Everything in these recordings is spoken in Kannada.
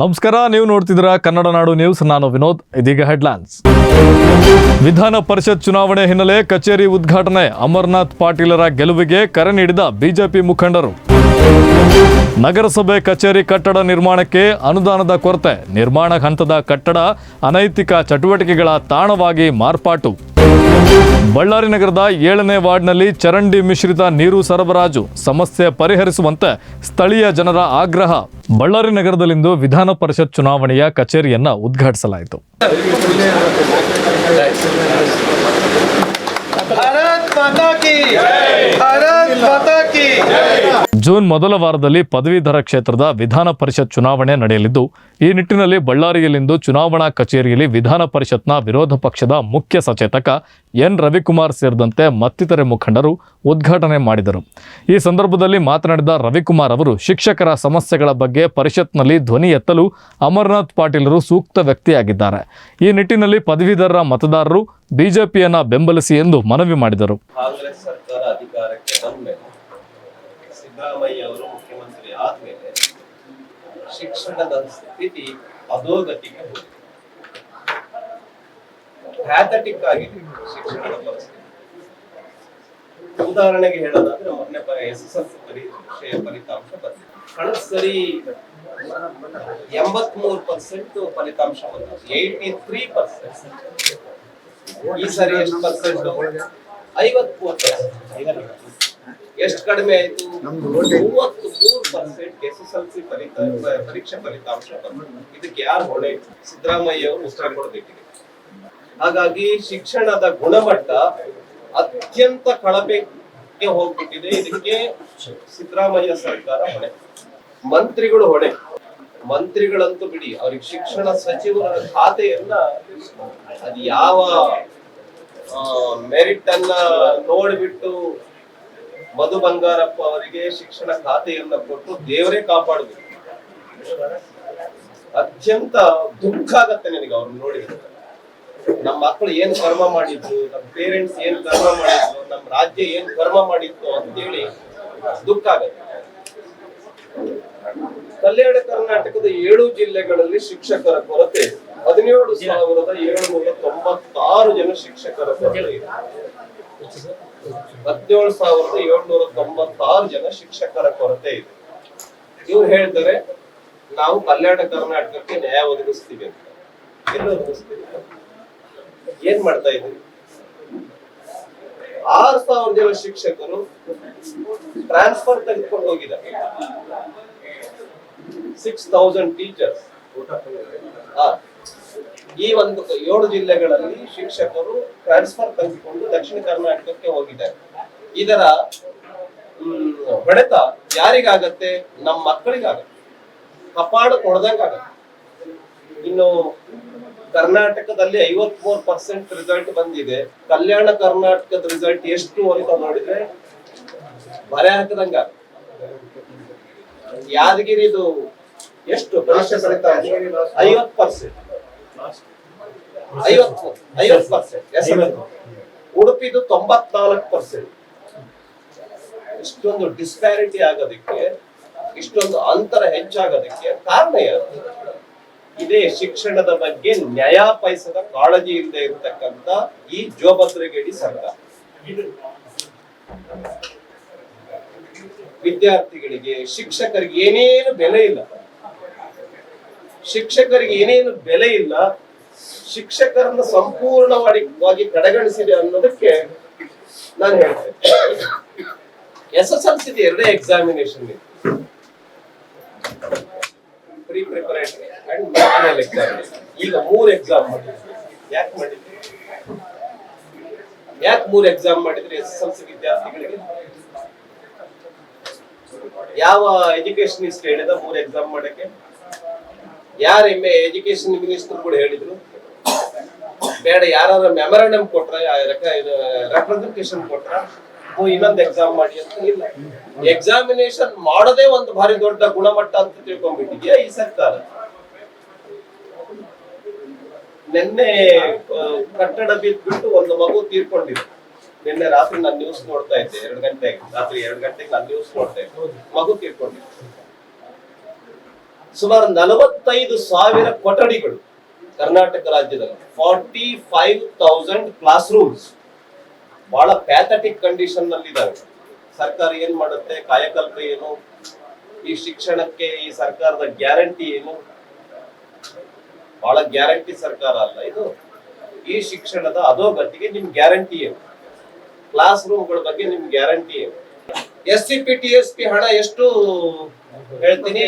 ನಮಸ್ಕಾರ, ನೀವು ನೋಡ್ತಿದ್ರ ಕನ್ನಡ ನಾಡು ನ್ಯೂಸ್. ನಾನು ವಿನೋದ್, ಇದೀಗ ಹೆಡ್ಲೈನ್ಸ್. ವಿಧಾನ ಪರಿಷತ್ ಚುನಾವಣೆ ಹಿನ್ನೆಲೆ ಕಚೇರಿ ಉದ್ಘಾಟನೆ. ಅಮರ್ನಾಥ್ ಪಾಟೀಲರ ಗೆಲುವಿಗೆ ಕರೆ ನೀಡಿದ ಬಿಜೆಪಿ ಮುಖಂಡರು. ನಗರಸಭೆ ಕಚೇರಿ ಕಟ್ಟಡ ನಿರ್ಮಾಣಕ್ಕೆ ಅನುದಾನದ ಕೊರತೆ. ನಿರ್ಮಾಣ ಹಂತದ ಕಟ್ಟಡ ಅನೈತಿಕ ಚಟುವಟಿಕೆಗಳ ತಾಣವಾಗಿ ಮಾರ್ಪಾಟು. ಬಳ್ಳಾರಿ ನಗರದ ಏಳನೇ ವಾರ್ಡ್ನಲ್ಲಿ ಚರಂಡಿ ಮಿಶ್ರಿತ ನೀರು ಸರಬರಾಜು ಸಮಸ್ಯೆ ಪರಿಹರಿಸುವಂತೆ ಸ್ಥಳೀಯ ಜನರ ಆಗ್ರಹ. ಬಳ್ಳಾರಿ ನಗರದಲ್ಲಿಂದು ವಿಧಾನ ಪರಿಷತ್ ಚುನಾವಣೆಯ ಕಚೇರಿಯನ್ನ ಉದ್ಘಾಟಿಸಲಾಯಿತು. ಭಾರತ್ ಮಾತಾ ಕಿ, ಭಾರತ್ ಮಾತಾ ಕಿ. ಜೂನ್ ಮೊದಲ ವಾರದಲ್ಲಿ ಪದವೀಧರ ಕ್ಷೇತ್ರದ ವಿಧಾನ ಪರಿಷತ್ ಚುನಾವಣೆ ನಡೆಯಲಿದ್ದು, ಈ ನಿಟ್ಟಿನಲ್ಲಿ ಬಳ್ಳಾರಿಯಲ್ಲಿಂದು ಚುನಾವಣಾ ಕಚೇರಿಯಲ್ಲಿ ವಿಧಾನ ಪರಿಷತ್ನ ವಿರೋಧ ಪಕ್ಷದ ಮುಖ್ಯ ಸಚೇತಕ ಎನ್. ರವಿಕುಮಾರ್ ಸೇರಿದಂತೆ ಮತ್ತಿತರೆ ಮುಖಂಡರು ಉದ್ಘಾಟನೆ ಮಾಡಿದರು. ಈ ಸಂದರ್ಭದಲ್ಲಿ ಮಾತನಾಡಿದ ರವಿಕುಮಾರ್ ಅವರು, ಶಿಕ್ಷಕರ ಸಮಸ್ಯೆಗಳ ಬಗ್ಗೆ ಪರಿಷತ್ನಲ್ಲಿ ಧ್ವನಿ ಎತ್ತಲು ಅಮರನಾಥ್ ಪಾಟೀಲರು ಸೂಕ್ತ ವ್ಯಕ್ತಿಯಾಗಿದ್ದಾರೆ. ಈ ನಿಟ್ಟಿನಲ್ಲಿ ಪದವೀಧರರ ಮತದಾರರು ಬಿಜೆಪಿಯನ್ನು ಬೆಂಬಲಿಸಿ ಎಂದು ಮನವಿ ಮಾಡಿದರು. ಕಾಂಗ್ರೆಸ್ ಸರ್ಕಾರ ಅಧಿಕಾರಕ್ಕೆ ಬಂದ್ಮೇಲೆ ಸಿದ್ದರಾಮಯ್ಯ ಅವರು ಮುಖ್ಯಮಂತ್ರಿ ಆದ್ಮೇಲೆ ಶಿಕ್ಷಣದ ಸ್ಥಿತಿ ಅಧೋಗತಿಗೆ ಹೋಗಿದೆ. ಪ್ಯಾಥಟಿಕ್ ಆಗಿದೆ ಶಿಕ್ಷಣದ ಪರಿಸ್ಥಿತಿ. ಉದಾಹರಣೆಗೆ ಹೇಳೋದಾದ್ರೆ ಮೊನ್ನೆ ಎಸ್ ಎಸ್ ಎಲ್ ಸಿ ಪರೀಕ್ಷೆಯ ಫಲಿತಾಂಶ ಬಂದಿದೆ. ಕಳೆದ ಸರಿ ಎಂಬತ್ಮೂರು ಪರ್ಸೆಂಟ್ ಫಲಿತಾಂಶ ಬಂದಿದೆ. ಏಯ್ಟಿ ತ್ರೀ ಪರ್ಸೆಂಟ್ ಈ ಸರಿ ಎಷ್ಟು ಪರ್ಸೆಂಟ್ ಐವತ್ಮೂರು ಎಷ್ಟು ಕಡಿಮೆ ಆಯ್ತು? ಮೂವತ್ತು ಮೂರು percent S S L C ಪರೀಕ್ಷೆ ಫಲಿತಾಂಶ ಬಂತು ಇದಕ್ಕೆ ಯಾರು ಹೊಣೆ? ಸಿದ್ದರಾಮಯ್ಯ ಅವರು ಉತ್ತರ ಕೊಡಬೇಕಿದೆ. ಹಾಗಾಗಿ ಶಿಕ್ಷಣದ ಗುಣಮಟ್ಟ ಅತ್ಯಂತ ಕಳಪೆಗೆ ಹೋಗ್ಬಿಟ್ಟಿದೆ. ಇದಕ್ಕೆ ಸಿದ್ದರಾಮಯ್ಯ ಸರ್ಕಾರ ಹೊಣೆ. ಮಂತ್ರಿಗಳು ಹೊಣೆ. ಮಂತ್ರಿಗಳಂತೂ ಬಿಡಿ ಅವ್ರಿಗೆ ಶಿಕ್ಷಣ ಸಚಿವರ ಖಾತೆಯನ್ನ ಅದು ಯಾವ ಮೆರಿಟ್ ಅನ್ನ ನೋಡ್ಬಿಟ್ಟು ಮಧು ಬಂಗಾರಪ್ಪ ಅವರಿಗೆ ಶಿಕ್ಷಣ ಖಾತೆಯನ್ನ ಕೊಟ್ಟು ದೇವರೇ ಕಾಪಾಡಬೇಕು ಅತ್ಯಂತ ದುಃಖ ಆಗತ್ತೆ ನನಗೆ ಅವ್ರನ್ನ ನೋಡಿದ್ರೆ. ನಮ್ಮ ಮಕ್ಕಳು ಏನ್ ಕರ್ಮ ಮಾಡಿದ್ರು ನಮ್ಮ ಪೇರೆಂಟ್ಸ್ ಏನ್ ಕರ್ಮ ಮಾಡಿದ್ರು ನಮ್ಮ ರಾಜ್ಯ ಏನ್ ಕರ್ಮ ಮಾಡಿತ್ತು ಅಂತೇಳಿ ದುಃಖ ಆಗತ್ತೆ. ಕಲ್ಯಾಣ ಕರ್ನಾಟಕದ ಏಳು ಜಿಲ್ಲೆಗಳಲ್ಲಿ ಶಿಕ್ಷಕರ ಕೊರತೆ. ಹದಿನೇಳು ಸಾವಿರದ ಏಳುನೂರ ತೊಂಬತ್ತಾರು ಜನ ಶಿಕ್ಷಕರ ಕೊರತೆ. ಇದೆ ಹದಿನೇಳು ಸಾವಿರದ ಏಳ್ನೂರ ತೊಂಬತ್ತಾರು ಜನ ಶಿಕ್ಷಕರ ಕೊರತೆ ಇದೆ. ಇವ್ರು ಹೇಳ್ತಾರೆ ನಾವು ಕಲ್ಯಾಣ ಕರ್ನಾಟಕಕ್ಕೆ ನ್ಯಾಯ ಒದಗಿಸ್ತೀವಿ ಅಂತ. ಏನು ಒದಗಿಸ್ತೀವಿ ಏನ್ ಮಾಡ್ತಾ ಇದ್ದೀವಿ ಆರು ಸಾವಿರ ಜನ ಶಿಕ್ಷಕರು ಟ್ರಾನ್ಸ್ಫರ್ ತೆಗೆದುಕೊಂಡು ಹೋಗಿದ್ದಾರೆ. ಸಿಕ್ಸ್ ತೌಸಂಡ್ ಟೀಚರ್ಸ್ ಈ ಒಂದು ಏಳು ಜಿಲ್ಲೆಗಳಲ್ಲಿ ಶಿಕ್ಷಕರು ಟ್ರಾನ್ಸ್ಫರ್ ತೆಗೆದುಕೊಂಡು ದಕ್ಷಿಣ ಕರ್ನಾಟಕಕ್ಕೆ ಹೋಗಿದ್ದಾರೆ. ಇದರ ಹೊಡೆತ ಯಾರಿಗಾಗತ್ತೆ? ನಮ್ಮ ಮಕ್ಕಳಿಗಾಗತ್ತೆ. ಕಪಾಡು ಕೊಡ್ದಂಗಾಗತ್ತೆ. ಇನ್ನು ಕರ್ನಾಟಕದಲ್ಲಿ ಐವತ್ ಮೂರ್ ಪರ್ಸೆಂಟ್ ರಿಸಲ್ಟ್ ಬಂದಿದೆ. ಕಲ್ಯಾಣ ಕರ್ನಾಟಕದ ರಿಸಲ್ಟ್ ಎಷ್ಟು ಅಂತ ನೋಡಿದ್ರೆ ಬರೆ ಹಾಕದಂಗ ಯಾದಗಿರಿದು ಎಷ್ಟು? ಐವತ್ ಪರ್ಸೆಂಟ್ ಐವತ್ ಐವತ್ ಪರ್ಸೆಂಟ್ ಉಡುಪಿದು ತೊಂಬತ್ನಾಲ್ಕು ಪರ್ಸೆಂಟ್ ಇಷ್ಟೊಂದು ಡಿಸ್ಪ್ಯಾರಿಟಿ ಆಗೋದಕ್ಕೆ, ಇಷ್ಟೊಂದು ಅಂತರ ಹೆಚ್ಚಾಗೋದಕ್ಕೆ ಕಾರಣ ಯಾರು? ಇದೇ ಶಿಕ್ಷಣದ ಬಗ್ಗೆ ನ್ಯಾಯ ಪೈಸದ ಕಾಳಜಿ ಇಲ್ಲದೆ ಇರತಕ್ಕಂತ ಈ ಜೋಭದ್ರಗೇಡಿ ಸರ್ಕಾರ. ವಿದ್ಯಾರ್ಥಿಗಳಿಗೆ ಶಿಕ್ಷಕರಿಗೆ ಏನೇನು ಬೆಲೆ ಇಲ್ಲ. ಶಿಕ್ಷಕರಿಗೆ ಏನೇನು ಬೆಲೆ ಇಲ್ಲ, ಶಿಕ್ಷಕರನ್ನ ಸಂಪೂರ್ಣವಾಗಿ ಕಡೆಗಣಿಸಿದೆ ಅನ್ನೋದಕ್ಕೆ ನಾನು ಹೇಳ್ತೇನೆ. ಎಸ್ ಎಸ್ ಎಲ್ ಸಿ ಎರಡೇ ಎಕ್ಸಾಮಿನೇಷನ್ ಇದೆ pre preparatory and national examination ಈಗ ಮೂರು ಎಕ್ಸಾಮ್ ಮಾಡಿದ್ವಿ. ಯಾಕೆ ಮಾಡಿದ್ವಿ? ಯಾಕೆ ಮೂರು ಎಕ್ಸಾಮ್ ಮಾಡಿದ್ರೆ ಎಸ್ ಎಸ್ ಎಲ್ ಸಿ ವಿದ್ಯಾರ್ಥಿಗಳಿಗೆ? ಯಾವ ಎಜುಕೇಶನಿಸ್ಟ್ ಹೇಳಿದ ಮೂರು ಎಕ್ಸಾಮ್ ಮಾಡಕ್ಕೆ? ಯಾರ ಎಮ್ಮೆ ಎಜುಕೇಶನ್ ಮಿನಿಸ್ಟರ್ ಕೂಡ ಹೇಳಿದ್ರು? ಬೇಡ ಯಾರು ಮೆಮೊರಂಡಮ್ ಕೊಟ್ರ ರೆಪ್ರೆಸೆಂಟೇಶನ್ ಕೊಟ್ರ? ಇನ್ನೊಂದು ಎಕ್ಸಾಮ್ ಮಾಡಿ ಅಂತ ಇಲ್ಲ. ಎಕ್ಸಾಮಿನೇಷನ್ ಮಾಡೋದೇ ಒಂದು ಭಾರಿ ದೊಡ್ಡ ಗುಣಮಟ್ಟ ಅಂತ ತಿಳ್ಕೊಂಡ್ಬಿಟ್ಟಿದ್ಯಾ ಈ ಸರ್ಕಾರ? ನಿನ್ನೆ ಕಟ್ಟಡ ಬಿದ್ದ್ಬಿಟ್ಟು ಒಂದು ಮಗು ತೀರ್ಕೊಂಡಿದೆ. ನಿನ್ನೆ ರಾತ್ರಿ ನಾನು ನ್ಯೂಸ್ ನೋಡ್ತಾ ಇದ್ದೆ, ಎರಡು ಗಂಟೆಗೆ ರಾತ್ರಿ ಎರಡು ಗಂಟೆಗೆ ನಾನು ನ್ಯೂಸ್ ನೋಡ್ತಾ ಇದ್ದೆ. ಮಗು ತೀರ್ಕೊಂಡಿದ್ದೆ ಸುಮಾರು ನಲವತ್ತೈದು ಸಾವಿರ ಕೊಠಡಿಗಳು ಕರ್ನಾಟಕ ರಾಜ್ಯದಲ್ಲಿ forty five thousand class rooms ಬಹಳ ಪ್ಯಾಥಟಿಕ್ ಕಂಡೀಷನ್ನಲ್ಲಿ ನಲ್ಲಿದ್ದಾವೆ ಸರ್ಕಾರ ಏನ್ ಮಾಡುತ್ತೆ ಕಾಯಕಲ್ಪ ಏನು ಈ ಶಿಕ್ಷಣಕ್ಕೆ ಈ ಸರ್ಕಾರದ ಗ್ಯಾರಂಟಿ ಏನು ಬಹಳ ಗ್ಯಾರಂಟಿ ಸರ್ಕಾರ ಅಲ್ಲ ಇದು ಈ ಶಿಕ್ಷಣದ ಅಧೋಗತಿಗೆ ನಿಮ್ ಗ್ಯಾರಂಟಿ ಏನು ಕ್ಲಾಸ್ ರೂಮ್ಗಳ ಬಗ್ಗೆ ನಿಮ್ ಗ್ಯಾರಂಟಿ ಏನು S C P T S P ಹಣ ಎಷ್ಟು ಹೇಳ್ತೀನಿ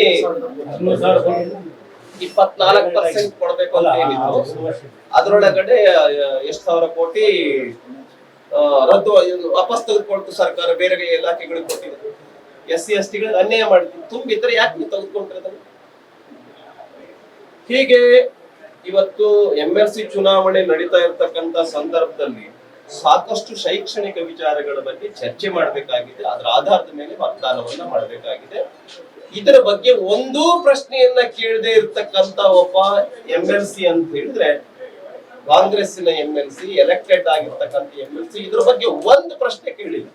ಇಪ್ಪತ್ನಾಲ್ಕು ಪರ್ಸೆಂಟ್ ಕೊಡ್ಬೇಕು ಅಂತ ಹೇಳಿದ್ರು ಅದರೊಳಗಡೆ ಎಷ್ಟು ಸಾವಿರ ಕೋಟಿ ರದ್ದು ವಾಪಸ್ ತೆಗೆದುಕೊಳ್ತು ಸರ್ಕಾರ, ಬೇರೆ ಬೇರೆ ಇಲಾಖೆಗಳಿಗೆ ಕೊಟ್ಟಿದೆ ಎಸ್ ಸಿ ಎಸ್ ಟಿಗಳಿಗೆ ಅನ್ಯಾಯ ಮಾಡಿದ್ರು. ತುಂಬಿದ್ರೆ ಯಾಕೆ ನೀವು ತೆಗೆದುಕೊಂಡ್ರೆ ಅದನ್ನು? ಹೀಗೆ ಇವತ್ತು ಎಂ ಎಲ್ ಸಿ ಚುನಾವಣೆ ನಡೀತಾ ಇರತಕ್ಕಂತ ಸಂದರ್ಭದಲ್ಲಿ ಸಾಕಷ್ಟು ಶೈಕ್ಷಣಿಕ ವಿಚಾರಗಳ ಬಗ್ಗೆ ಚರ್ಚೆ ಮಾಡಬೇಕಾಗಿದೆ. ಅದರ ಆಧಾರದ ಮೇಲೆ ಮತದಾನವನ್ನ ಮಾಡಬೇಕಾಗಿದೆ. ಇದರ ಬಗ್ಗೆ ಒಂದೂ ಪ್ರಶ್ನೆಯನ್ನ ಕೇಳದೆ ಇರ್ತಕ್ಕಂತ ಒಬ್ಬ ಎಂ ಎಲ್ ಸಿ ಅಂತ ಹೇಳಿದ್ರೆ ಕಾಂಗ್ರೆಸ್ಸಿನ ಎಂ ಎಲ್ ಸಿ ಎಲೆಕ್ಟೆಡ್ ಆಗಿರ್ತಕ್ಕಂಥ ಎಂ ಎಲ್ ಸಿ, ಇದ್ರ ಬಗ್ಗೆ ಒಂದು ಪ್ರಶ್ನೆ ಕೇಳಿಲ್ಲ.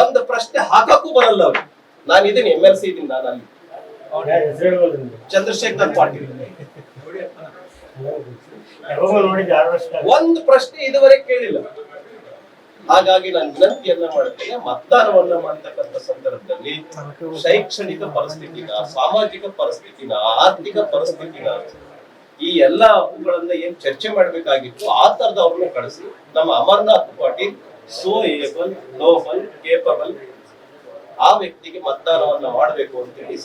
ಒಂದು ಪ್ರಶ್ನೆ ಹಾಕಕ್ಕೂ ಬರಲ್ಲ ಅವ್ರು. ನಾನು ಇದೀನಿ ಎಂ ಎಲ್ ಸಿ ಇದೀನಿ ನಾನು ಅಲ್ಲಿ. ಚಂದ್ರಶೇಖರ್ ಪಾಟೀಲ್. ಒಂದು ಪ್ರಶ್ನೆ ಇದುವರೆಗೆ ಕೇಳಿಲ್ಲ. ಹಾಗಾಗಿ ನಾನು ವಿನಂತಿಯನ್ನ ಮಾಡ್ತೇನೆ, ಮತದಾನವನ್ನ ಮಾಡ್ತಕ್ಕಂಥ ಸಂದರ್ಭದಲ್ಲಿ ಶೈಕ್ಷಣಿಕ ಪರಿಸ್ಥಿತಿನ, ಸಾಮಾಜಿಕ ಪರಿಸ್ಥಿತಿನ, ಆರ್ಥಿಕ ಪರಿಸ್ಥಿತಿನ ಈ ಎಲ್ಲಾ ಅವುಗಳನ್ನ ಏನ್ ಚರ್ಚೆ ಮಾಡ್ಬೇಕಾಗಿತ್ತು, ಆ ತರದ ಅವ್ರನ್ನ ಕಳಿಸಿ. ನಮ್ಮ Amarnath Patil so able noble, capable ಆ ವ್ಯಕ್ತಿಗೆ ಮತದಾನವನ್ನು ಮಾಡಬೇಕು ಅಂತೇಳಿ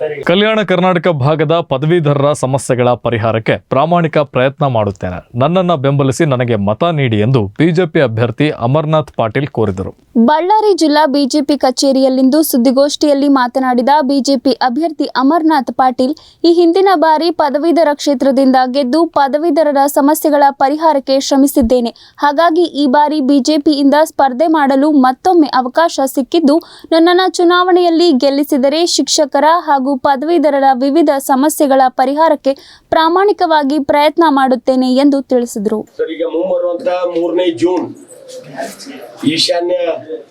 ಸರಿ. ಕಲ್ಯಾಣ ಕರ್ನಾಟಕ ಭಾಗದ ಪದವೀಧರರ ಸಮಸ್ಯೆಗಳ ಪರಿಹಾರಕ್ಕೆ ಪ್ರಾಮಾಣಿಕ ಪ್ರಯತ್ನ ಮಾಡುತ್ತೇನೆ. ನನ್ನನ್ನ ಬೆಂಬಲಿಸಿ ನನಗೆ ಮತ ನೀಡಿ ಎಂದು ಬಿಜೆಪಿ ಅಭ್ಯರ್ಥಿ ಅಮರ್ನಾಥ್ ಪಾಟೀಲ್ ಕೋರಿದರು. ಬಳ್ಳಾರಿ ಜಿಲ್ಲಾ ಬಿಜೆಪಿ ಕಚೇರಿಯಲ್ಲಿಂದು ಸುದ್ದಿಗೋಷ್ಠಿಯಲ್ಲಿ ಮಾತನಾಡಿದ ಬಿಜೆಪಿ ಅಭ್ಯರ್ಥಿ ಅಮರ್ನಾಥ್ ಪಾಟೀಲ್ ಈ ಹಿಂದಿನ ಬಾರಿ ಪದವೀಧರ ಕ್ಷೇತ್ರದಿಂದ ಗೆದ್ದು ಪದವೀಧರರ ಸಮಸ್ಯೆಗಳ ಪರಿಹಾರಕ್ಕೆ ಶ್ರಮಿಸಿದ್ದೇನೆ. ಹಾಗಾಗಿ ಈ ಬಾರಿ ಬಿಜೆಪಿಯಿಂದ ಸ್ಪರ್ಧೆ ಮಾಡಲು ಮತ್ತೊಮ್ಮೆ ಅವಕಾಶ ಸಿಕ್ಕಿದ್ದು ನನ್ನನ್ನು ಚುನಾವಣೆಯಲ್ಲಿ ಗೆಲ್ಲಿಸಿದರೆ ಶಿಕ್ಷಕರ ಹಾಗೂ ಪದವೀಧರರ ವಿವಿಧ ಸಮಸ್ಯೆಗಳ ಪರಿಹಾರಕ್ಕೆ ಪ್ರಾಮಾಣಿಕವಾಗಿ ಪ್ರಯತ್ನ ಮಾಡುತ್ತೇನೆ ಎಂದು ತಿಳಿಸಿದರು. ಜೂನ್ ಈಶಾನ್ಯ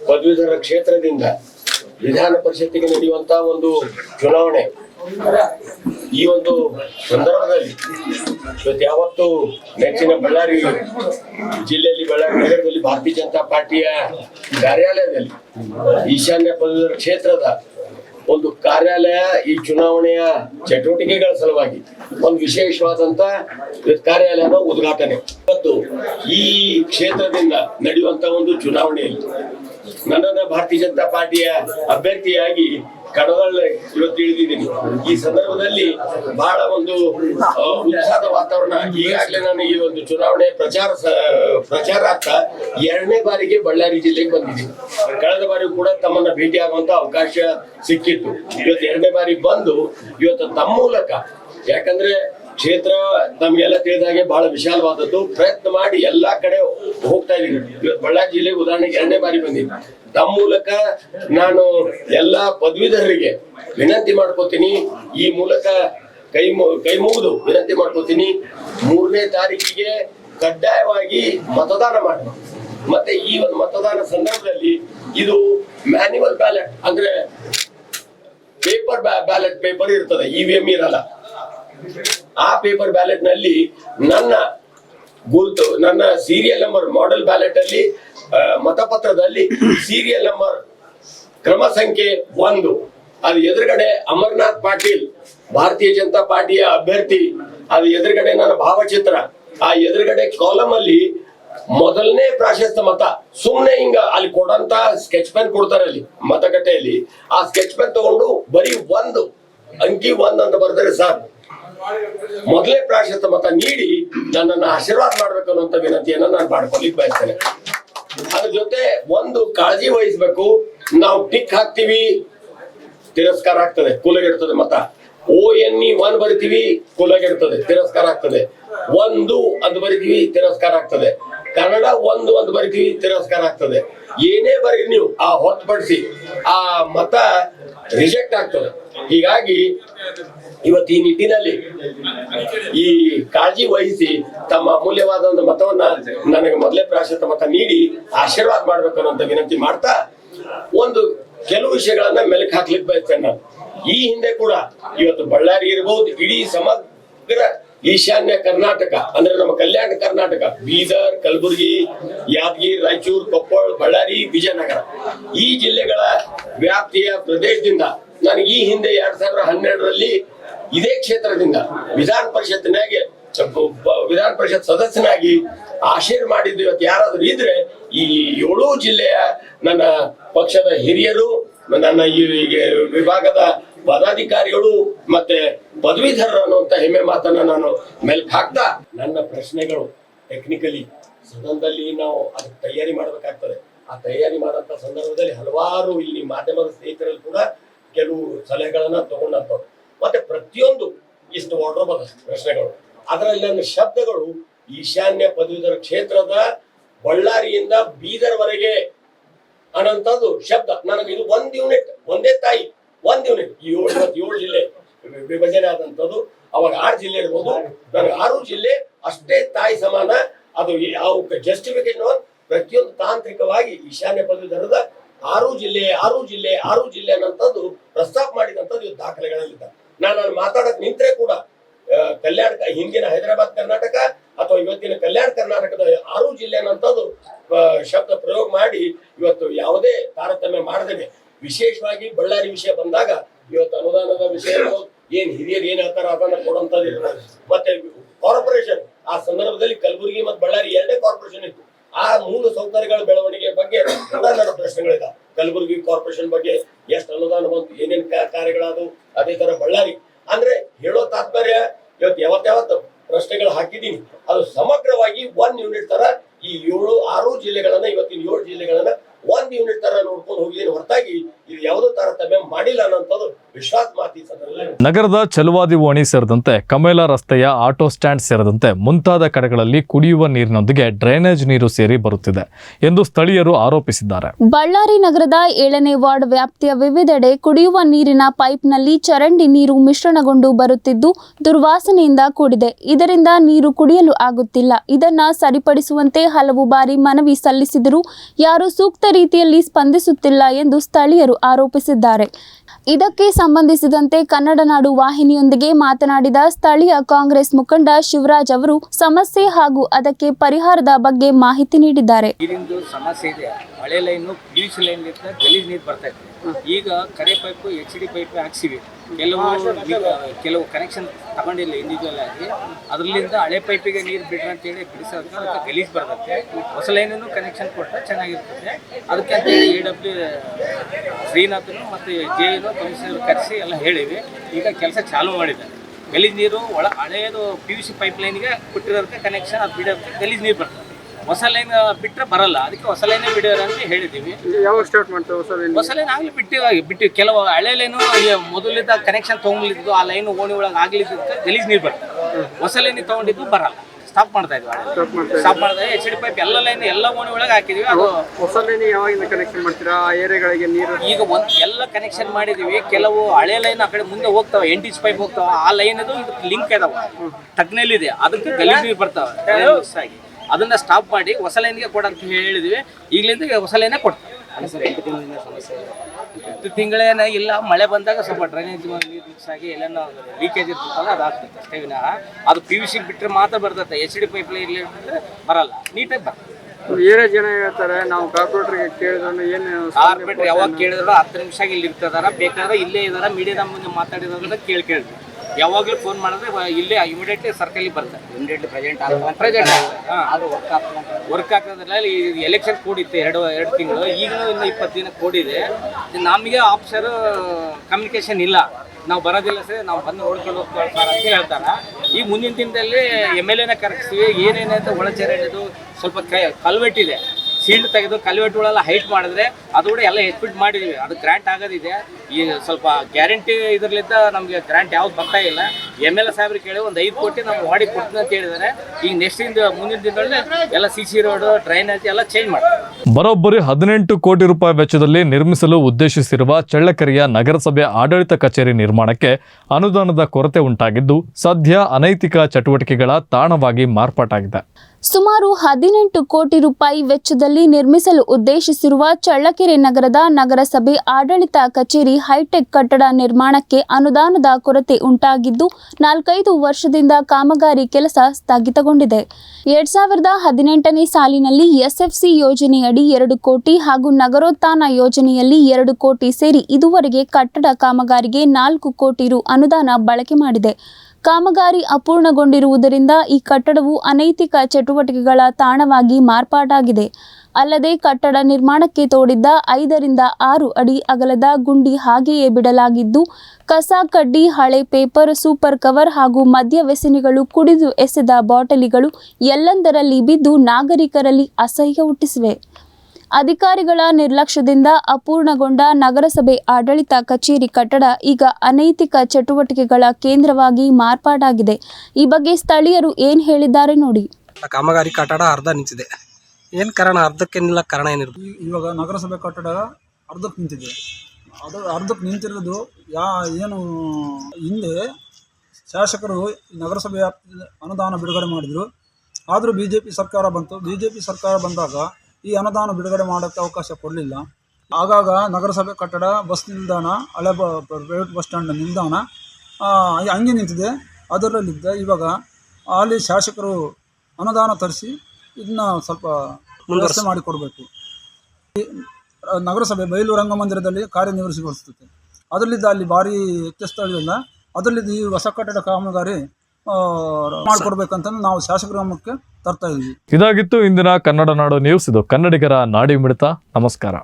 ಪದವೀಧರ ಕ್ಷೇತ್ರದಿಂದ ವಿಧಾನ ಪರಿಷತ್ತಿಗೆ ನಡೆಯುವಂತಹ ಒಂದು ಚುನಾವಣೆ. ಈ ಒಂದು ಸಂದರ್ಭದಲ್ಲಿ ಇವತ್ತು ಯಾವತ್ತು ನೆಚ್ಚಿನ ಬಳ್ಳಾರಿ ಜಿಲ್ಲೆಯಲ್ಲಿ ಬಳ್ಳಾರಿ ನಗರದಲ್ಲಿ ಭಾರತೀಯ ಜನತಾ ಪಾರ್ಟಿಯ ಕಾರ್ಯಾಲಯದಲ್ಲಿ ಈಶಾನ್ಯ ಪದವೀಧರ ಕ್ಷೇತ್ರದ ಒಂದು ಕಾರ್ಯಾಲಯ ಈ ಚುನಾವಣೆಯ ಚಟುವಟಿಕೆಗಳ ಸಲುವಾಗಿ ಒಂದು ವಿಶೇಷವಾದಂತ ಕಾರ್ಯಾಲಯದ ಉದ್ಘಾಟನೆ. ಮತ್ತು ಈ ಕ್ಷೇತ್ರದಿಂದ ನಡೆಯುವಂತ ಒಂದು ಚುನಾವಣೆಯಲ್ಲಿ ನನ್ನನ್ನ ಭಾರತೀಯ ಜನತಾ ಪಾರ್ಟಿಯ ಅಭ್ಯರ್ಥಿಯಾಗಿ ಕಣದಲ್ಲ ಇವತ್ತು ಇಳಿದಿದ್ದೀನಿ. ಈ ಸಂದರ್ಭದಲ್ಲಿ ಬಹಳ ಒಂದು ಉತ್ಸಾಹದ ವಾತಾವರಣ. ಈಗಾಗಲೇ ನಾನು ಈ ಒಂದು ಚುನಾವಣೆ ಪ್ರಚಾರ ಪ್ರಚಾರ ಆಗ್ತಾ ಎರಡನೇ ಬಾರಿಗೆ ಬಳ್ಳಾರಿ ಜಿಲ್ಲೆಗೆ ಬಂದಿದ್ದೀನಿ. ಕಳೆದ ಬಾರಿ ಕೂಡ ತಮ್ಮನ್ನ ಭೇಟಿ ಆಗುವಂತ ಅವಕಾಶ ಸಿಕ್ಕಿತ್ತು. ಇವತ್ತು ಎರಡನೇ ಬಾರಿ ಬಂದು ಇವತ್ತು ತಮ್ಮ ಮೂಲಕ, ಯಾಕಂದ್ರೆ ಕ್ಷೇತ್ರ ನಮ್ಗೆಲ್ಲ ತಿಳಿದಾಗೆ ಬಹಳ ವಿಶಾಲವಾದದ್ದು. ಪ್ರಯತ್ನ ಮಾಡಿ ಎಲ್ಲಾ ಕಡೆ ಹೋಗ್ತಾ ಇದೀನಿ ಇವತ್ತು ಬಳ್ಳಾರಿ ಜಿಲ್ಲೆ ಉದಾಹರಣೆಗೆ ಎರಡನೇ ಬಾರಿ ಬಂದಿದ್ದೆ ತಮ್ಮ ಮೂಲಕ ನಾನು ಎಲ್ಲಾ ಪದವೀಧರರಿಗೆ ವಿನಂತಿ ಮಾಡ್ಕೋತೀನಿ. ಈ ಮೂಲಕ ಕೈ ಕೈ ಮುಗಿದು ವಿನಂತಿ ಮಾಡ್ಕೋತೀನಿ. ಮೂರನೇ ತಾರೀಕಿಗೆ ಕಡ್ಡಾಯವಾಗಿ ಮತದಾನ ಮಾಡಿ ಮತ್ತೆ ಈ ಒಂದು ಮತದಾನ ಸಂದರ್ಭದಲ್ಲಿ ಇದು ಮ್ಯಾನ್ಯುವಲ್ ಬ್ಯಾಲೆಟ್ ಅಂದ್ರೆ ಪೇಪರ್ ಬ್ಯಾಲೆಟ್ ಪೇಪರ್ ಇರ್ತದೆ. ಇ ವಿ ಎಂ ಇರಲ್ಲ. ಆ ಪೇಪರ್ ಬ್ಯಾಲೆಟ್ನಲ್ಲಿ ನನ್ನ ಗುರುತು, ನನ್ನ ಸೀರಿಯಲ್ ನಂಬರ್ ಮಾಡೆಲ್ ಬ್ಯಾಲೆಟ್ ಅಲ್ಲಿ ಮತಪತ್ರದಲ್ಲಿ ಸೀರಿಯಲ್ ನಂಬರ್ ಕ್ರಮ ಸಂಖ್ಯೆ ಒಂದು. ಅದು ಎದುರುಗಡೆ ಅಮರ್ನಾಥ್ ಪಾಟೀಲ್, ಭಾರತೀಯ ಜನತಾ ಪಾರ್ಟಿಯ ಅಭ್ಯರ್ಥಿ. ಅದು ಎದುರುಗಡೆ ನನ್ನ ಭಾವಚಿತ್ರ. ಆ ಎದುರುಗಡೆ ಕಾಲಮ್ ಅಲ್ಲಿ ಮೊದಲನೇ ಪ್ರಾಶಸ್ತ್ಯ ಮತ, ಸುಮ್ನೆ ಹಿಂಗ ಅಲ್ಲಿ ಕೊಡಂತ ಸ್ಕೆಚ್ ಪೆನ್ ಕೊಡ್ತಾರೆ ಅಲ್ಲಿ, ಮತಗಟ್ಟೆಯಲ್ಲಿ. ಆ ಸ್ಕೆಚ್ ಪೆನ್ ತಗೊಂಡು ಬರೀ ಒಂದು, ಅಂಕಿ ಒಂದ್ ಅಂತ ಬರ್ತಾರೆ ಸರ್ ಮೊದಲೇ ಪ್ರಾಶಸ್ತ್ಯ ಮತ ನೀಡಿ ನನ್ನನ್ನು ಆಶೀರ್ವಾದ ಮಾಡ್ಬೇಕು ಅನ್ನುವಂತ ವಿನಂತಿಯನ್ನ ನಾನು ಮಾಡ್ಕೊಳ್ಲಿಕ್ಕೆ ಬಯಸ್ತೇನೆ. ಅದ್ರ ಜೊತೆ ಒಂದು ಕಾಳಜಿ ವಹಿಸ್ಬೇಕು. ನಾವು ಟಿಕ್ ಹಾಕ್ತಿವಿ, ತಿರಸ್ಕಾರ ಆಗ್ತದೆ ಕೂಲಗಿರ್ತದೆ ಮತ. ಓ ಎನ್ ಇ ಒನ್ ಬರಿತೀವಿ ಕೂಲಗಿರ್ತದೆ ತಿರಸ್ಕಾರ ಆಗ್ತದೆ. ಒಂದು ಅಂತ ಬರಿತೀವಿ, ತಿರಸ್ಕಾರ ಆಗ್ತದೆ. ಕನ್ನಡ ಒಂದು ಅಂತ ಬರಿತೀವಿ, ತಿರಸ್ಕಾರ ಆಗ್ತದೆ. ಏನೇ ಬರೀ ನೀವು, ಆ ಹೊರತುಪಡಿಸಿ ಆ ಮತ ರಿಜೆಕ್ಟ್ ಆಗ್ತದೆ. ಹೀಗಾಗಿ ಇವತ್ತು ಈ ನಿಟ್ಟಿನಲ್ಲಿ ಈ ಕಾಳಜಿ ವಹಿಸಿ ತಮ್ಮ ಅಮೂಲ್ಯವಾದ ಒಂದು ಮತವನ್ನ ನನಗೆ ಮೊದಲೇ ಪ್ರಾಶಸ್ತ್ಯ ಮತ ನೀಡಿ ಆಶೀರ್ವಾದ ಮಾಡ್ಬೇಕು ಅನ್ನೋಂತ ವಿನಂತಿ ಮಾಡ್ತಾ ಒಂದು ಕೆಲವು ವಿಷಯಗಳನ್ನ ಮೆಲುಕು ಹಾಕ್ಲಿಕ್ಕೆ ಬಯಸ್ತೇನೆ ನಾನು. ಈ ಹಿಂದೆ ಕೂಡ ಇವತ್ತು ಬಳ್ಳಾರಿ ಇರಬಹುದು ಇಡೀ ಸಮಗ್ರ ಈಶಾನ್ಯ ಕರ್ನಾಟಕ, ಅಂದ್ರೆ ನಮ್ಮ ಕಲ್ಯಾಣ ಕರ್ನಾಟಕ, ಬೀದರ್, ಕಲಬುರಗಿ, ಯಾದಗಿರಿ, ರಾಯಚೂರು, ಕೊಪ್ಪಳ, ಬಳ್ಳಾರಿ, ವಿಜಯನಗರ, ಈ ಜಿಲ್ಲೆಗಳ ವ್ಯಾಪ್ತಿಯ ಪ್ರದೇಶದಿಂದ ನನಗೆ ಈ ಹಿಂದೆ ಎರಡ್ ಸಾವಿರದ ಹನ್ನೆರಡರಲ್ಲಿ ಇದೇ ಕ್ಷೇತ್ರದಿಂದ ವಿಧಾನ ಪರಿಷತ್ನಾಗೆ ವಿಧಾನ ಪರಿಷತ್ ಸದಸ್ಯನಾಗಿ ಆಶೀರ್ ಮಾಡಿದ್ದು ಇವತ್ತು ಯಾರಾದ್ರೂ ಇದ್ರೆ ಈ ಏಳು ಜಿಲ್ಲೆಯ ನನ್ನ ಪಕ್ಷದ ಹಿರಿಯರು, ನನ್ನ ಈ ಈ ವಿಭಾಗದ ಪದಾಧಿಕಾರಿಗಳು ಮತ್ತೆ ಪದವೀಧರರು ಅನ್ನುವಂತ ಹೆಮ್ಮೆ ಮಾತನ್ನ ನಾನು ಮೆಲ್ಕ್ ಹಾಕ್ತಾ ನನ್ನ ಪ್ರಶ್ನೆಗಳು ಟೆಕ್ನಿಕಲಿ ಸದನದಲ್ಲಿ ನಾವು ಅದಕ್ಕೆ ತಯಾರಿ ಮಾಡಬೇಕಾಗ್ತದೆ. ಆ ತಯಾರಿ ಮಾಡಂತ ಸಂದರ್ಭದಲ್ಲಿ ಹಲವಾರು ಇಲ್ಲಿ ಮಾಧ್ಯಮದ ಸ್ನೇಹಿತರಲ್ಲಿ ಕೂಡ ಕೆಲವು ಸಲಹೆಗಳನ್ನ ತಗೊಂಡಂತವ್ರು. ಮತ್ತೆ ಪ್ರತಿಯೊಂದು ಇಷ್ಟು ಅದ ಪ್ರಶ್ನೆಗಳು. ಅದರಲ್ಲಿ ನನ್ನ ಶಬ್ದಗಳು ಈಶಾನ್ಯ ಪದವೀಧರ ಕ್ಷೇತ್ರದ ಬಳ್ಳಾರಿಯಿಂದ ಬೀದರ್ವರೆಗೆ ಅನ್ನೋಂಥದ್ದು ಶಬ್ದ. ನನಗೆ ಇದು ಒಂದ್ ಯೂನಿಟ್ ಒಂದೇ ತಾಯಿ, ಒಂದ್ ಯೂನಿಟ್ ಏಳು ಏಳು ಜಿಲ್ಲೆ ವಿಭಜನೆ ಆದಂಥದ್ದು. ಅವಾಗ ಆರು ಜಿಲ್ಲೆ ಇರ್ಬೋದು. ನನಗೆ ಆರು ಜಿಲ್ಲೆ, ಅಷ್ಟೇ ತಾಯಿ ಸಮಾನ. ಅದು ಯಾವ ಜಸ್ಟಿಫಿಕೇಶನ್ ಪ್ರತಿಯೊಂದು ತಾಂತ್ರಿಕವಾಗಿ ಈಶಾನ್ಯ ಪದವೀಧರದ ಆರು ಜಿಲ್ಲೆ ಆರು ಜಿಲ್ಲೆ ಆರು ಜಿಲ್ಲೆ ಅನ್ನೋಂಥದ್ದು ಪ್ರಸ್ತಾಪ ಮಾಡಿದಂಥದ್ದು ದಾಖಲೆಗಳಲ್ಲಿದ್ದಾರೆ. ದಾಖಲೆಗಳಲ್ಲಿದ್ದ ನಾನು ಅಲ್ಲಿ ಮಾತಾಡಕ್ ನಿಂತ್ರೆ ಕೂಡ ಕಲ್ಯಾಣ ಹಿಂದಿನ ಹೈದರಾಬಾದ್ ಕರ್ನಾಟಕ ಅಥವಾ ಇವತ್ತಿನ ಕಲ್ಯಾಣ ಕರ್ನಾಟಕದ ಆರು ಜಿಲ್ಲೆ ಅನ್ನೋಂಥದ್ದು ಶಬ್ದ ಪ್ರಯೋಗ ಮಾಡಿ ಇವತ್ತು ಯಾವುದೇ ತಾರತಮ್ಯ ಮಾಡದೇನೆ ವಿಶೇಷವಾಗಿ ಬಳ್ಳಾರಿ ವಿಷಯ ಬಂದಾಗ, ಇವತ್ತು ಅನುದಾನದ ವಿಷಯ ಏನ್ ಹಿರಿಯರು ಏನ್ ಹೇಳ್ತಾರ ಅದನ್ನ ಕೊಡುವಂತದ್ದು. ಮತ್ತೆ ಕಾರ್ಪೊರೇಷನ್ ಆ ಸಂದರ್ಭದಲ್ಲಿ ಕಲಬುರಗಿ ಮತ್ತು ಬಳ್ಳಾರಿ ಎರಡೇ ಕಾರ್ಪೊರೇಷನ್ ಇತ್ತು ಆ ಮೂಲ ಸೌಕರ್ಯಗಳ ಬೆಳವಣಿಗೆ ಬಗ್ಗೆ ಕೂಡ ನನ್ನ ಪ್ರಶ್ನೆಗಳಿದಾವೆ ಕಲಬುರಗಿ ಕಾರ್ಪೊರೇಷನ್ ಬಗ್ಗೆ ಎಷ್ಟು ಅನುದಾನ ಬಂತು ಏನೇನ್ ಕಾ- ಕಾರ್ಯಗಳಾದವು ಅದೇ ತರ ಬಳ್ಳಾರಿ ಅಂದ್ರೆ ಹೇಳೋ ತಾತ್ಪರ್ಯ ಇವತ್ತು ಯಾವತ್ತಾವತ್ತು ಪ್ರಶ್ನೆಗಳು ಹಾಕಿದೀನಿ ಅದು ಸಮಗ್ರವಾಗಿ ಒನ್ ಯೂನಿಟ್ ತರ ಈ ಏಳು ಆರು ಜಿಲ್ಲೆಗಳನ್ನ ಇವತ್ತಿನ ಏಳು ಜಿಲ್ಲೆಗಳನ್ನ ಒಂದ್ ಯೂನಿಟ್ ತರ ನೋಡ್ಕೊಂಡು ಹೋಗಿದ್ದೀನಿ ಹೊರತಾಗಿ ಇದು ಯಾವುದೋ ತಾರತಮ್ಯ ಮಾಡಿಲ್ಲ ಅನ್ನೋಂಥದ್ದು ವಿಶ್ವಾಸ ಮಾತಿ ಸಂದರ್ಭದಲ್ಲಿ ನಗರದ ಚಲುವಾದಿ ಓಣಿ ಸೇರಿದಂತೆ ಕಮೇಲ ರಸ್ತೆಯ ಆಟೋ ಸ್ಟ್ಯಾಂಡ್ ಸೇರಿದಂತೆ ಮುಂತಾದ ಕಡೆಗಳಲ್ಲಿ ಕುಡಿಯುವ ನೀರಿನೊಂದಿಗೆ ಡ್ರೈನೇಜ್ ನೀರು ಸೇರಿ ಬರುತ್ತಿದೆ ಎಂದು ಸ್ಥಳೀಯರು ಆರೋಪಿಸಿದ್ದಾರೆ. ಬಳ್ಳಾರಿ ನಗರದ ಏಳನೇ ವಾರ್ಡ್ ವ್ಯಾಪ್ತಿಯ ವಿವಿಧೆಡೆ ಕುಡಿಯುವ ನೀರಿನ ಪೈಪ್ನಲ್ಲಿ ಚರಂಡಿ ನೀರು ಮಿಶ್ರಣಗೊಂಡು ಬರುತ್ತಿದ್ದು, ದುರ್ವಾಸನೆಯಿಂದ ಕೂಡಿದೆ. ಇದರಿಂದ ನೀರು ಕುಡಿಯಲು ಆಗುತ್ತಿಲ್ಲ. ಇದನ್ನ ಸರಿಪಡಿಸುವಂತೆ ಹಲವು ಬಾರಿ ಮನವಿ ಸಲ್ಲಿಸಿದರೂ, ಯಾರೂ ಸೂಕ್ತ ರೀತಿಯಲ್ಲಿ ಸ್ಪಂದಿಸುತ್ತಿಲ್ಲ ಎಂದು ಸ್ಥಳೀಯರು ಆರೋಪಿಸಿದ್ದಾರೆ. ಇದಕ್ಕೆ ಸಂಬಂಧಿಸಿದಂತೆ ಕನ್ನಡ ನಾಡು ವಾಹಿನಿಯೊಂದಿಗೆ ಮಾತನಾಡಿದ ಸ್ಥಳೀಯ ಕಾಂಗ್ರೆಸ್ ಮುಖಂಡ ಶಿವರಾಜ್ ಅವರು ಸಮಸ್ಯೆ ಹಾಗೂ ಅದಕ್ಕೆ ಪರಿಹಾರದ ಬಗ್ಗೆ ಮಾಹಿತಿ ನೀಡಿದ್ದಾರೆ. ಹಳೆ line P U C line ಗಲೀಜ್ ನೀರು ಬರ್ತಾ ಇತ್ತು. ಈಗ ಕರೆ ಪೈಪು ಎಚ್ ಡಿ ಪೈಪ್ ಹಾಕ್ಸಿವಿ. ಕೆಲವು ಕೆಲವು ಕನೆಕ್ಷನ್ ತಗೊಂಡಿಲ್ಲ ಇಂಡಿವಿಜುವಲ್ ಆಗಿ. ಅದರಲ್ಲಿಂದ ಹಳೆ ಪೈಪಿಗೆ ನೀರು ಬಿಡ್ರಿ ಅಂತೇಳಿ ಬಿಡಿಸೋದಕ್ಕೆ ಅದಕ್ಕೆ ಗಲೀಜ್ ಬರ್ತದೆ ಹೊಸ ಲೈನನ್ನು ಕನೆಕ್ಷನ್ ಕೊಟ್ಟರೆ ಚೆನ್ನಾಗಿರ್ತದೆ ಅದಕ್ಕೆ ಅಂತೇಳಿ ಎ ಡಬ್ಲ್ಯೂ ಶ್ರೀನಾಥನು ಮತ್ತು ಜೆ ಎನು ಕಮಿಷನರ್ ಕರೆಸಿ ಎಲ್ಲ ಹೇಳಿವಿ. ಈಗ ಕೆಲಸ ಚಾಲೂ ಮಾಡಿದ್ದಾರೆ. ಗಲೀಜ್ ನೀರು ಒಳ ಹಳೆಯದು ಪಿ ಯು ಸಿ ಪೈಪ್ ಲೈನ್ಗೆ ಕೊಟ್ಟಿರೋದಕ್ಕೆ ಕನೆಕ್ಷನ್ ಅದು ಬಿಡೋದಕ್ಕೆ ಗಲೀಜ್ ನೀರು ಬರ್ತದೆ ಹೊಸ ಲೈನ್ ಬಿಟ್ಟರೆ ಬರಲ್ಲ. ಅದಕ್ಕೆ ಹೊಸ ಲೈನೇ ಬಿಡೋರು ಅಂತ ಹೇಳಿದ್ದೀವಿ ಯಾವಾಗ ಸ್ಟಾರ್ಟ್ ಮಾಡ್ತೇವೆ ಹೊಸ ಲೈನ್ ಹೊಸ ಲೈನ್ ಆಗಲಿ ಬಿಟ್ಟಿವಿ ಬಿಟ್ಟು ಕೆಲವು ಹಳೆ ಲೈನು ಮೊದಲಿದ್ದ ಕನೆಕ್ಷನ್ ತೊಗೊಂಡ್ಲಿದ್ದು ಆ ಲೈನ್ ಓಣಿ ಒಳಗೆ ಆಗ್ಲಿದ್ದಕ್ಕೆ ಗಲೀಜ್ ನೀರು ಬರ್ತದೆ ಹೊಸ ಲೈನ್ ತೊಗೊಂಡಿದ್ದು ಬರಲ್ಲ. ಸ್ಟಾಪ್ ಮಾಡ್ತಾ ಇದ್ವಿ ಸ್ಟಾಪ್ ಮಾಡ್ತಾ ಎಚ್ ಡಿ ಪೈಪ್ ಎಲ್ಲ ಲೈನ್ ಎಲ್ಲ ಓಣಿ ಒಳಗೆ ಹಾಕಿದ್ವಿ. ಅದು ಹೊಸ ಲೈನ್ ಯಾವಾಗಿಂದ ಕನೆಕ್ಷನ್ ಮಾಡ್ತೀರಾ? ಆ ಏರಿಯಾಗಳಿಗೆ ನೀರು? ಈಗ ಒಂದು ಎಲ್ಲ ಕನೆಕ್ಷನ್ ಮಾಡಿದೀವಿ. ಕೆಲವು ಹಳೆ ಲೈನ್ ಆ ಕಡೆ ಮುಂದೆ ಹೋಗ್ತಾವ ಇಂಚ್ ಪೈಪ್ ಹೋಗ್ತಾವೆ. ಆ ಲೈನ್ ಅದು ಲಿಂಕ್ ಇದಾವ. ತಗ್ನಲ್ಲಿದೆ. ಅದಕ್ಕೆ ಗಲೀಜ್ ನೀರು ಬರ್ತಾವೆ. ಆಗಿ. ಅದನ್ನ ಸ್ಟಾಪ್ ಮಾಡಿ ಹೊಸ ಲೈನ್ಗೆ ಕೊಡಂತ ಹೇಳಿದ್ವಿ. ಈಗಲಿಂದ ಈಗ ಹೊಸ ಲೈನೇ ಕೊಡ್ತೀವಿ. ಹತ್ತು ತಿಂಗಳೇನ ಇಲ್ಲ ಮಳೆ ಬಂದಾಗ ಸ್ವಲ್ಪ ಡ್ರೈನೇಜ್ ನೀರು ಮಿಕ್ಸ್ ಆಗಿ ಎಲ್ಲನೋ ಲೀಕೇಜ್ ಇರ್ತದಲ್ಲ ಅದು ಆಗ್ತದೆ ಅಷ್ಟೇ ವಿನಃ. ಅದು ಪಿ ವಿ ಸಿ ಬಿಟ್ಟರೆ ಮಾತ್ರ ಬರ್ತೈತೆ ಎಚ್ ಡಿ ಪೈಪ್ ಲೈನ್ ಬಿಟ್ಟರೆ ಬರಲ್ಲ. ನೀಟಾಗಿ ಬರ್ತದೆ. ಏನೇ ಜನ ಹೇಳ್ತಾರೆ ನಾವು ಕಾರ್ಪೊರೇಟರ್ಗೆ ಕೇಳಿದ್ರು ಏನು ಕಾರ್ಪೊರೇಟರ್ ಯಾವಾಗ ಕೇಳಿದ್ರು ಹತ್ತು ನಿಮಿಷ ಇಲ್ಲಿ ಇರ್ತದಾರ ಬೇಕಾದ್ರೆ ಇಲ್ಲೇ ಇದಾರ ಮೀಡಿಯಾದ ಮುಂದೆ ಮಾತಾಡಿದ್ರೆ ಕೇಳಿ ಕೇಳಿದ್ವಿ ಯಾವಾಗಲೂ ಫೋನ್ ಮಾಡಿದ್ರೆ ಇಲ್ಲೇ ಇಮಿಡಿಯೇಟ್ಲಿ ಸರ್ಕಲ್ ಬರ್ತಾರೆ. ಇಮಿಡಿಯೇಟ್ಲಿ ಪ್ರೆಸೆಂಟ್ ಪ್ರೆಸೆಂಟ್ ವರ್ಕ್ ಆಗ್ತದಲ್ಲ ಎಲೆಕ್ಷನ್ ಕೂಡಿತ್ತು ಎರಡು ಎರಡು ತಿಂಗಳು. ಈಗಲೂ ಇನ್ನು ಇಪ್ಪತ್ತು ದಿನ ಕೂಡಿದೆ ನಮಗೆ ಆಫೀಸರ್ ಕಮ್ಯುನಿಕೇಶನ್ ಇಲ್ಲ. ನಾವು ಬರೋದಿಲ್ಲ ಸರ್ ನಾವು ಬಂದು ನೋಡ್ಕೊಂಡು ಹೋಗ್ತಾರೆ ಸರ್ ಅಂತ ಹೇಳ್ತಾರೆ. ಈಗ ಮುಂದಿನ ದಿನದಲ್ಲಿ ಎಂ ಎಲ್ ಎನ ಕರೆಸ್ತೀವಿ. ಏನೇನಂತ ಒಳಚರಂಡಿದು ಸ್ವಲ್ಪ ಕಲ್ವೆಟ್ಟಿದೆ ಕಲ್ವೆಟ್ ಸೀಲ್ಡ್ ತೆಗೆದು ಕಲ್ವೆಟ್ಗಳೆಲ್ಲ ಹೈಟ್ ಮಾಡಿದ್ರೆ ಅದು ಕೂಡ ಎಲ್ಲ ಎಕ್ಸ್ಪಿಟ್ ಮಾಡಿದೀವಿ. ಅದು ಗ್ರಾಂಟ್ ಆಗೋದಿದೆ. ಈ ಸ್ವಲ್ಪ ಗ್ಯಾರಂಟಿ ಇದರಲ್ಲಿದ್ದ ನಮಗೆ ಗ್ರಾಂಟ್ ಯಾವ್ದು ಬರ್ತಾ ಇಲ್ಲ. ಎಂ ಎಲ್ ಎ ಸಾಹೇಬ್ರಿಗೆ ಕೇಳಿ ಒಂದು ಐದು ಕೋಟಿ ನಾವು ಮಾಡಿ ಕೊಡ್ತೀನಿ ಅಂತ ಹೇಳಿದ್ದಾರೆ. ಈಗ ನೆಕ್ಸ್ಟ್ ಇಂದ ಮುಂದಿನ ದಿನಗಳಲ್ಲಿ ಎಲ್ಲ ಸಿ ಸಿ ರೋಡ್ ಡ್ರೈನೇಜ್ ಎಲ್ಲ ಚೇಂಜ್ ಮಾಡ್ತಾರೆ. ಬರೋಬ್ಬರಿ ಹದಿನೆಂಟು ಕೋಟಿ ರೂಪಾಯಿ ವೆಚ್ಚದಲ್ಲಿ ನಿರ್ಮಿಸಲು ಉದ್ದೇಶಿಸಿರುವ ಚಳ್ಳಕೆರೆಯ ನಗರಸಭೆ ಆಡಳಿತ ಕಚೇರಿ ನಿರ್ಮಾಣಕ್ಕೆ ಅನುದಾನದ ಕೊರತೆ ಉಂಟಾಗಿದ್ದು, ಸದ್ಯ ಅನೈತಿಕ ಚಟುವಟಿಕೆಗಳ ತಾಣವಾಗಿ ಮಾರ್ಪಾಟಾಗಿದೆ. ಸುಮಾರು ಹದಿನೆಂಟು ಕೋಟಿ ರೂಪಾಯಿ ವೆಚ್ಚದಲ್ಲಿ ನಿರ್ಮಿಸಲು ಉದ್ದೇಶಿಸಿರುವ ಚಳ್ಳಕೆರೆ ನಗರದ ನಗರಸಭೆ ಆಡಳಿತ ಕಚೇರಿ ಹೈಟೆಕ್ ಕಟ್ಟಡ ನಿರ್ಮಾಣಕ್ಕೆ ಅನುದಾನದ ಕೊರತೆ ಉಂಟಾಗಿದ್ದು, ನಾಲ್ಕೈದು ವರ್ಷದಿಂದ ಕಾಮಗಾರಿ ಕೆಲಸ ಸ್ಥಗಿತಗೊಂಡಿದೆ. ಎರಡ್ ಸಾವಿರದ ಹದಿನೆಂಟನೇ ಸಾಲಿನಲ್ಲಿ ಎಸ್ಎಫ್ಸಿ ಯೋಜನೆಯಡಿ ಎರಡು ಕೋಟಿ ಹಾಗೂ ನಗರೋತ್ಥಾನ ಯೋಜನೆಯಲ್ಲಿ ಎರಡು ಕೋಟಿ ಸೇರಿ ಇದುವರೆಗೆ ಕಟ್ಟಡ ಕಾಮಗಾರಿಗೆ ನಾಲ್ಕು ಕೋಟಿ ರು ಅನುದಾನ ಬಳಕೆ ಮಾಡಿದೆ. ಕಾಮಗಾರಿ ಅಪೂರ್ಣಗೊಂಡಿರುವುದರಿಂದ ಈ ಕಟ್ಟಡವು ಅನೈತಿಕ ಚಟುವಟಿಕೆಗಳ ತಾಣವಾಗಿ ಮಾರ್ಪಾಟಾಗಿದೆ ಅಲ್ಲದೆ ಕಟ್ಟಡ ನಿರ್ಮಾಣಕ್ಕೆ ತೋಡಿದ್ದ ಐದರಿಂದ ಆರು ಅಡಿ ಅಗಲದ ಗುಂಡಿ ಹಾಗೆಯೇ ಬಿಡಲಾಗಿದ್ದು, ಕಸ, ಕಡ್ಡಿ, ಹಳೆ ಪೇಪರ್, ಸೂಪರ್ ಕವರ್ ಹಾಗೂ ಮದ್ಯ ವ್ಯಸನಿಗಳು ಕುಡಿದು ಎಸೆದ ಬಾಟಲಿಗಳು ಎಲ್ಲೆಂದರಲ್ಲಿ ಬಿದ್ದು ನಾಗರಿಕರಲ್ಲಿ ಅಸಹ್ಯ ಹುಟ್ಟಿಸಿವೆ. ಅಧಿಕಾರಿಗಳ ನಿರ್ಲಕ್ಷ್ಯದಿಂದ ಅಪೂರ್ಣಗೊಂಡ ನಗರಸಭೆ ಆಡಳಿತ ಕಚೇರಿ ಕಟ್ಟಡ ಈಗ ಅನೈತಿಕ ಚಟುವಟಿಕೆಗಳ ಕೇಂದ್ರವಾಗಿ ಮಾರ್ಪಾಡಾಗಿದೆ. ಈ ಬಗ್ಗೆ ಸ್ಥಳೀಯರು ಏನ್ ಹೇಳಿದ್ದಾರೆ ನೋಡಿ. ಕಾಮಗಾರಿ ಕಟ್ಟಡ ಅರ್ಧ ನಿಂತಿದೆ. ಏನು ಕಾರಣ? ಅರ್ಧಕ್ಕೆ ನಿಲ್ಲಕ್ಕೆ ಕಾರಣ ಏನಿರ್ಬೋದು ಇವಾಗ ನಗರಸಭೆ ಕಟ್ಟಡ ಅರ್ಧಕ್ಕೆ ನಿಂತಿದೆ. ಅದು ಅರ್ಧಕ್ಕೆ ನಿಂತಿರೋದು ಯಾ ಏನು ಹಿಂದೆ ಶಾಸಕರು ನಗರಸಭೆ ಅನುದಾನ ಬಿಡುಗಡೆ ಮಾಡಿದರು. ಆದರೂ ಬಿ ಜೆ ಪಿ ಸರ್ಕಾರ ಬಂತು. ಬಿ ಜೆ ಪಿ ಸರ್ಕಾರ ಬಂದಾಗ ಈ ಅನುದಾನ ಬಿಡುಗಡೆ ಮಾಡೋಕ್ಕೆ ಅವಕಾಶ ಕೊಡಲಿಲ್ಲ. ಆಗಾಗ ನಗರಸಭೆ ಕಟ್ಟಡ ಬಸ್ ನಿಲ್ದಾಣ ಹಳೆ ಬ ಪ್ರೈವೇಟ್ ಬಸ್ ಸ್ಟ್ಯಾಂಡ್ ನಿಲ್ದಾಣ ಹಂಗೆ ನಿಂತಿದೆ. ಅದರಲ್ಲಿದ್ದ ಇವಾಗ ಅಲ್ಲಿ ಶಾಸಕರು ಅನುದಾನ ತರಿಸಿ ಇದನ್ನ ಸ್ವಲ್ಪ ವ್ಯವಸ್ಥೆ ಮಾಡಿಕೊಡಬೇಕು. ನಗರಸಭೆ ಬಯಲು ರಂಗಮಂದಿರದಲ್ಲಿ ಕಾರ್ಯನಿರ್ವಹಿಸಿಗೊಳಿಸುತ್ತೆ ಅದರಲ್ಲಿದ್ದ ಅಲ್ಲಿ ಭಾರಿ ಹೆಚ್ಚು ಸ್ಥಳವಿಲ್ಲ ಅದರಲ್ಲಿದ್ದ ಈ ಹೊಸ ಕಟ್ಟಡ ಕಾಮಗಾರಿ ಮಾಡಿಕೊಡ್ಬೇಕಂತ ನಾವು ಶಾಸಕರ ಗಮನಕ್ಕೆ ತರ್ತಾ ಇದೀವಿ ಇದಾಗಿತ್ತು ಇಂದಿನ ಕನ್ನಡ ನಾಡು ನ್ಯೂಸ್. ಇದು ಕನ್ನಡಿಗರ ನಾಡಿ ಮಿಡಿತ. ನಮಸ್ಕಾರ.